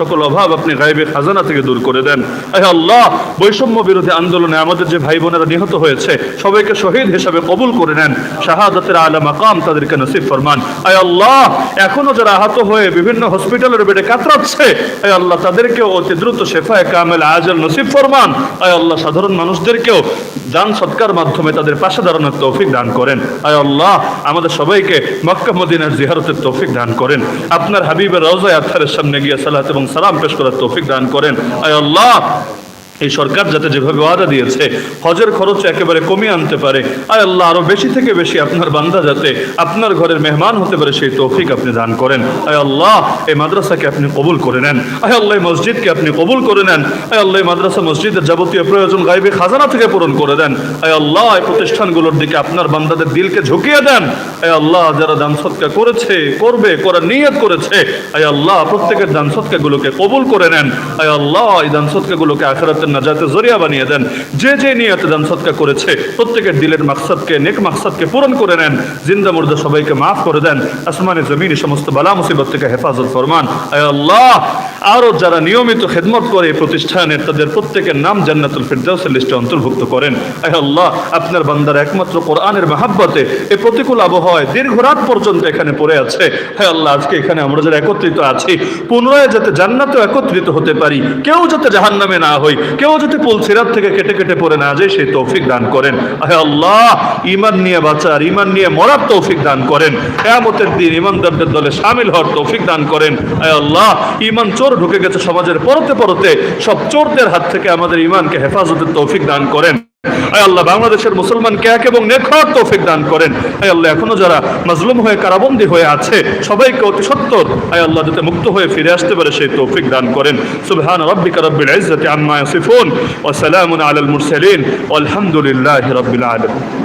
সকল অভাব আপনি গায়েবের খাজানা থেকে দূর করে দেন। আয় আল্লাহ, বৈষম্য বিরোধী আন্দোলনে আমাদের যে ভাই বোনেরা নিহত হয়েছে, সবাইকে শহীদ হিসাবে কবুল করে নেন। শাহাদাতের আলা মাকাম তাদেরকে নসিব ফরমান। আয় আল্লাহ, এখনও যারা আহত হয়ে বিভিন্ন হসপিটালের বেডে কাতরাচ্ছে, আয় আল্লাহ তাদেরকেও অতি দ্রুত শেফায় কামেল আজল নসিব ফরমান। আয় আল্লাহ, সাধারণ মানুষদেরকেও দান সৎকার মাধ্যমে তাদের পাশে দাঁড়ানোর তৌফিক দান করেন। আয় আল্লাহ, আমাদের সবাইকে মক্কা, মদিনার জিহারতের তৌফিক দান করেন। আপনার হাবিবের রজায় আত্মারের সামনে গিয়ে সালাত এবং সালাম পেশ করার তৌফিক দান করেন। আয় আল্লাহ এই সরকার যাতে যেভাবে ওয়াদা দিয়েছে, হজের খরচ একেবারে কমিয়ে আনতে পারে। আয় আল্লাহ, আরও বেশি থেকে বেশি আপনার বান্দা যাতে আপনার ঘরের মেহমান হতে পারে, সেই তৌফিক আপনি দান করেন। আয় আল্লাহ, এই মাদ্রাসাকে আপনি কবুল করে নেন। আয় আল্লাহ মসজিদকে আপনি কবুল করে নেন। আয় আল্লাহ মাদ্রাসা মসজিদের যাবতীয় প্রয়োজন গাইবে খাজানা থেকে পূরণ করে দেন। আয় আল্লাহ, এই প্রতিষ্ঠানগুলোর দিকে আপনার বান্দাদের দিলকে ঝুঁকিয়ে দেন। আয় আল্লাহ, যারা দান সৎকা করেছে, করবে, করার নিয়ত করেছে, আয় আল্লাহ, প্রত্যেকের দান সৎকাগুলোকে কবুল করে নেন। আয় আল্লাহ, এই দান সৎকাগুলোকে আখেরাতের নাজাতে জরিয়া বানিয়ে দেন। যে যে নিয়তে দান সৎকা করেছে, প্রত্যেকের দিলের মাকসাদকে, নেক মাকসাদকে পূরণ করে নেন। জিন্দা মুর্দা সবাইকে মাফ করে দেন। আসমানে জমিনে সমস্ত বালা মুসিবত থেকে হেফাজত ফরমান। আয় আল্লাহ! আরও যারা নিয়মিত খেদমত করে এই প্রতিষ্ঠানের, তাদের প্রত্যেকের নাম জান্নাতুল ফিরদাউসের লিস্টে অন্তর্ভুক্ত করেন। আল্লাহ, আপনার বান্দার একমাত্র কোরআনের মাহাব্বতে এই প্রতিকূল আবহাওয়ায় দীর্ঘ রাত পর্যন্ত এখানে পড়ে আছে। হায় আল্লাহ, আজকে এখানে আমরা যারা একত্রিত আছি, পুনরায় যাতে জান্নাতেও একত্রিত হতে পারি, কেউ যাতে জাহান্নামে না হই, কেউ যাতে পুলসিরাত থেকে কেটে কেটে পড়ে না যায়, সেই তৌফিক দান করেন। আহে আল্লাহ ইমান নিয়ে বাঁচার ইমান নিয়ে মরার তৌফিক দান করেন। কেয়ামতের দিন ইমানদারদের দলে সামিল হওয়ার তৌফিক দান করেন। আয় আল্লাহ ইমান চোর ঢুকে গেছে সমাজের পরতে পরতে সব চোরদের হাত থেকে আমাদের ইমানকে হেফাজতের তৌফিক দান করেন। আয় আল্লাহ, বাংলাদেশের মুসলমানকে এক এবং নেখার তৌফিক দান করেন। আয় আল্লাহ, এখনও যারা মাজলুম হয়ে কারাবন্দী হয়ে আছে, সবাইকে অতি সত্তর আয় আল্লাহ যাতে মুক্ত হয়ে ফিরে আসতে পারে সেই তৌফিক দান করেন। সুবহান রাব্বিকা রাব্বিল ইজ্জাতি আম্মা ইয়াসিফুন ওয়া সালামুন আলাল মুরসালিন। ওয়ালহামদুলিল্লাহি রাব্বিল আলামিন।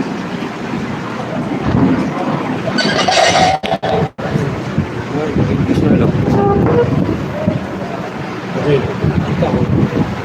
জি